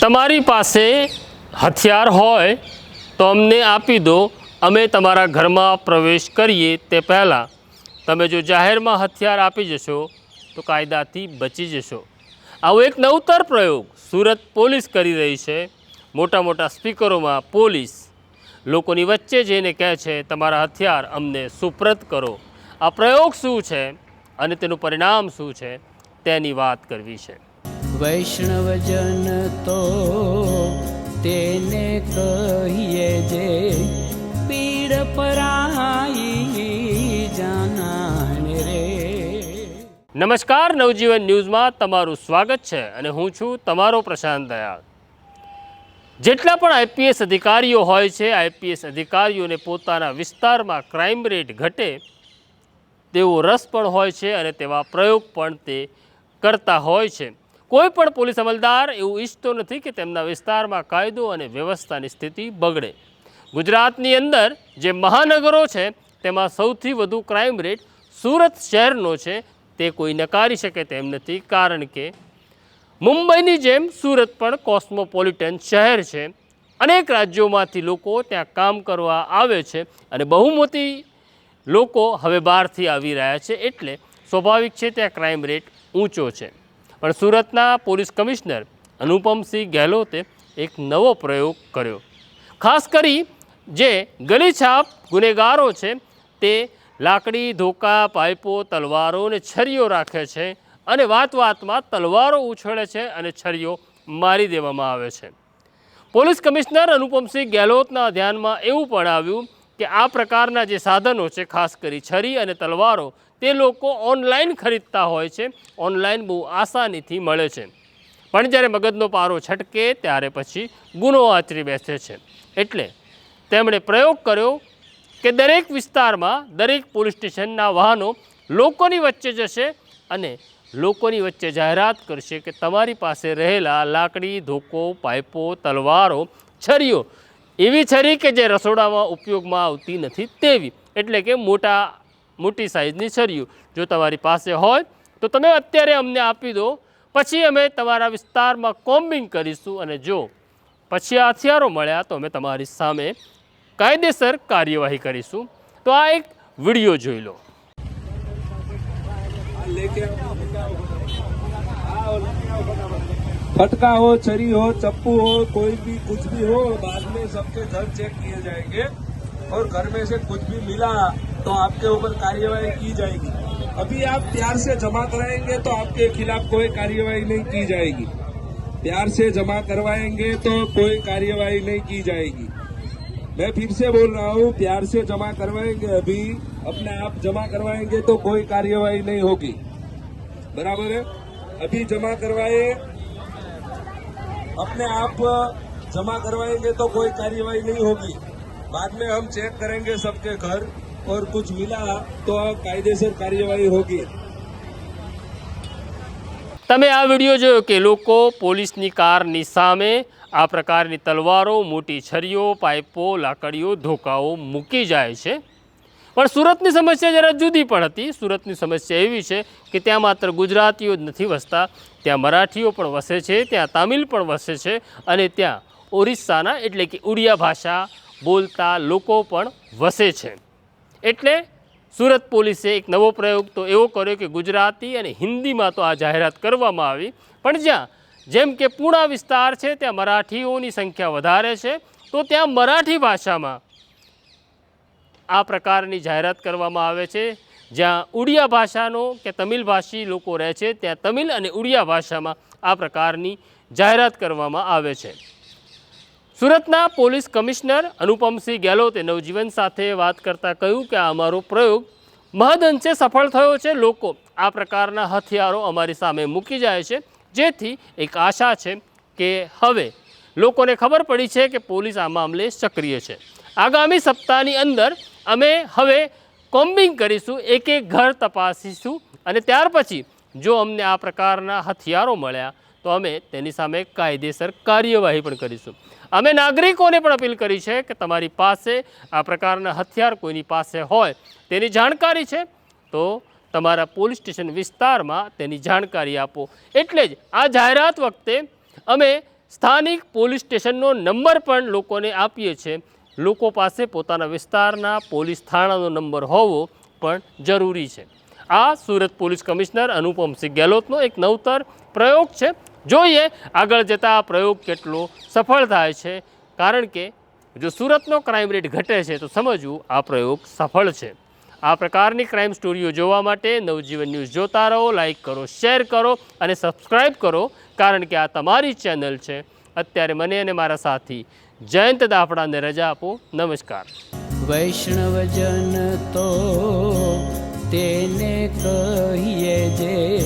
તમારી પાસે હથિયાર હોય, તો અમને આપી દો. અમે તમારા ઘરમાં પ્રવેશ કરીએ તે પહેલાં. તમે જો જાહેરમાં હથિયાર આપી જશો, તો કાયદાથી બચી જશો. આવો એક નવતર પ્રયોગ સુરત પોલીસ કરી રહી છે. મોટા મોટા સ્પીકરોમાં પોલીસ. લોકોની વચ્ચે જઈને કહે છે, તમારા હથિયાર અમને સુપ્રત કરો. આ પ્રયોગ શું છે અને તેનું પરિણામ શું છે, તેની વાત કરવી છે. વૈષ્ણવજન તો તેને કહીએ જે પીડ પરાઈ જાનાને રે. નમસ્કાર, નવજીવન ન્યૂઝમાં તમારું સ્વાગત છે અને હું છું તમારો પ્રશાંત દયાળ જેટલા પણ આઈપીએસ અધિકારીઓ હોય છે, આઈપીએસ અધિકારીઓને પોતાના વિસ્તારમાં ક્રાઇમ રેટ ઘટે તેવો રસ પણ હોય છે અને તેવા પ્રયોગ પણ તે કરતા હોય છે. કોઈ પણ પોલીસ અમલદાર એવું ઈચ્છતો નથી કે તેમના વિસ્તારમાં કાયદો અને વ્યવસ્થાની સ્થિતિ બગડે. ગુજરાતની અંદર જે મહાનગરો છે, તેમાં સૌથી વધુ ક્રાઇમ રેટ સુરત શહેરનો છે, તે કોઈ નકારી શકે તેમ નથી, કારણ કે મુંબઈની જેમ સુરત પણ કોસ્મોપોલિટન શહેર છે. અનેક રાજ્યોમાંથી લોકો ત્યાં કામ કરવા આવે છે અને બહુ મોટી લોકો હવે બહારથી આવી રહ્યા છે, એટલે સ્વાભાવિક છે ત્યાં ક્રાઇમ રેટ ઊંચો છે. પણ સુરતના પોલીસ કમિશનર અનુપમસિંહ ગેહલોતે એક નવો પ્રયોગ કર્યો. ખાસ કરી જે ગલીછાપ ગુનેગારો છે, તે લાકડી, ધોકા, પાઇપો, તલવારો અને છરીઓ રાખે છે અને વાત વાતમાં તલવારો ઉછળે છે અને છરીઓ મારી દેવામાં આવે છે. પોલીસ કમિશનર અનુપમસિંહ ગેહલોતના ધ્યાનમાં એવું પણ આવ્યું કે આ પ્રકારના જે સાધનો છે, ખાસ કરી છરી અને તલવારો તે લોકો ઓનલાઈન ખરીદતા હોય છે. ઓનલાઈન બહુ આસાનીથી મળે છે. પણ જ્યારે મગજનો પારો છટકે ત્યારે પછી ગુનો આચરી બેસે છે. એટલે તેમણે પ્રયોગ કર્યો કે દરેક વિસ્તારમાં દરેક પોલીસ સ્ટેશનના વાહનો લોકોની વચ્ચે જશે અને લોકોની વચ્ચે જાહેરાત કરશે કે તમારી પાસે રહેલા લાકડી, ધોકો, પાઇપો, તલવારો, છરીઓ એવી છરી કે જે રસોડામાં ઉપયોગમાં આવતી નથી તેવી. એટલે કે મોટા મોટી સાઇઝની છરીઓ જો તમારી પાસે હોય તો તમે અત્યારે અમને આપી દો પછી અમે તમારા વિસ્તારમાં કોમ્બિંગ કરીશું અને જો પછી આ હથિયારો મળ્યા તો અમે તમારી સામે કાયદેસર કાર્યવાહી કરીશું તો આ એક વિડીયો જોઈ લો फटका हो छरी हो चप्पू हो कोई भी कुछ भी हो बाद में सबके घर चेक किए जाएंगे और घर में से कुछ भी मिला तो आपके ऊपर कार्यवाही की जाएगी। अभी आप प्यार से जमा कराएँगे तो आपके खिलाफ कोई कार्यवाही नहीं की जाएगी। प्यार से जमा करवाएँगे तो कोई कार्यवाही नहीं की जाएगी। मैं फिर से बोल रहा हूँ, प्यार से जमा करवाएँगे, अभी अपने आप जमा करवाएँगे तो कोई कार्यवाही नहीं होगी। बराबर है? अभी जमा करवाए, अपने आप जमा करवाएँगे तो कोई कार्यवाही नहीं होगी। बाद में हम चेक करेंगे सबके घर। और कुछ मिला तो कायदेसर कार्यवाही होगी તમે આ વિડીયો જોયો કે લોકો પોલીસની કારની સામે આ પ્રકારની તલવારો મોટી છરીઓ પાઇપો લાકડીઓ ધોકાઓ મૂકી જાય છે પણ સુરતની સમસ્યા જરા જુદી પણ હતી સુરતની સમસ્યા એવી છે કે ત્યાં માત્ર ગુજરાતીઓ જ નથી વસતા ત્યાં મરાઠીઓ પણ વસે છે ત્યાં તામિલ પણ વસે છે અને ત્યાં ઓરિસ્સાના એટલે કે ઉડિયા ભાષા બોલતા લોકો પણ વસે છે એટલે સુરત પોલીસે એક નવો પ્રયોગ તો એવો કર્યો કે ગુજરાતી અને હિન્દીમાં તો આ જાહેરાત કરવામાં આવી. પણ જ્યાં જેમ કે પૂણા વિસ્તાર છે, ત્યાં મરાઠીઓની સંખ્યા વધારે છે, તો ત્યાં મરાઠી ભાષામાં આ પ્રકારની જાહેરાત કરવામાં આવે છે. જ્યાં ઉડિયા ભાષાનો કે તમિલ ભાષી લોકો રહે છે, ત્યાં તમિલ અને ઉડિયા ભાષામાં આ પ્રકારની જાહેરાત કરવામાં આવે છે. સુરતના પોલીસ કમિશનર અનુપમસિંહ ગેહલોતે નવજીવન સાથે વાત કરતાં કહ્યું કે અમારો પ્રયોગ મહદઅંશે સફળ થયો છે. લોકો આ પ્રકારના હથિયારો અમારી સામે મૂકી જાય છે. જેથી એક આશા છે કે હવે લોકોને ખબર પડી છે કે પોલીસ આ મામલે સક્રિય છે. આગામી સપ્તાહની અંદર અમે હવે કોમ્બિંગ કરીશું, એક એક ઘર તપાસીશું અને ત્યાર પછી જો અમને આ પ્રકારના હથિયારો મળ્યા તો અમે તેની સામે કાયદેસર કાર્યવાહી પણ કરીશું. અમે નાગરિકોને પણ અપીલ કરી છે કે તમારી પાસે આ પ્રકારના હથિયાર કોઈની પાસે હોય તેની જાણકારી છે, તો તમારા પોલીસ સ્ટેશન વિસ્તારમાં તેની જાણકારી આપો. એટલે જ આ જાહેરાત વખતે અમે સ્થાનિક પોલીસ સ્ટેશનનો નંબર પણ લોકોને આપીએ છીએ. લોકો પાસે પોતાના વિસ્તારના પોલીસ થાણાનો નંબર હોવો પણ જરૂરી છે. આ સુરત પોલીસ કમિશનર અનુપમસિંહ ગેહલોતનો એક નવતર પ્રયોગ છે. જોઈએ આગળ જતાં પ્રયોગ કેટલો સફળ થાય છે. કારણ કે જો સુરતનો ક્રાઇમ રેટ ઘટે છે તો સમજવું આ પ્રયોગ સફળ છે. આ પ્રકારની ક્રાઇમ સ્ટોરીઓ જોવા માટે નવજીવન ન્યૂઝ જોતા રહો લાઇક કરો શેર કરો અને સબસ્ક્રાઈબ કરો. કારણ કે આ તમારી ચેનલ છે. અત્યારે મને અને મારા સાથી જયંત દાફડાને રજા આપો. નમસ્કાર. વૈષ્ણવજન તો તેને કહીએ જે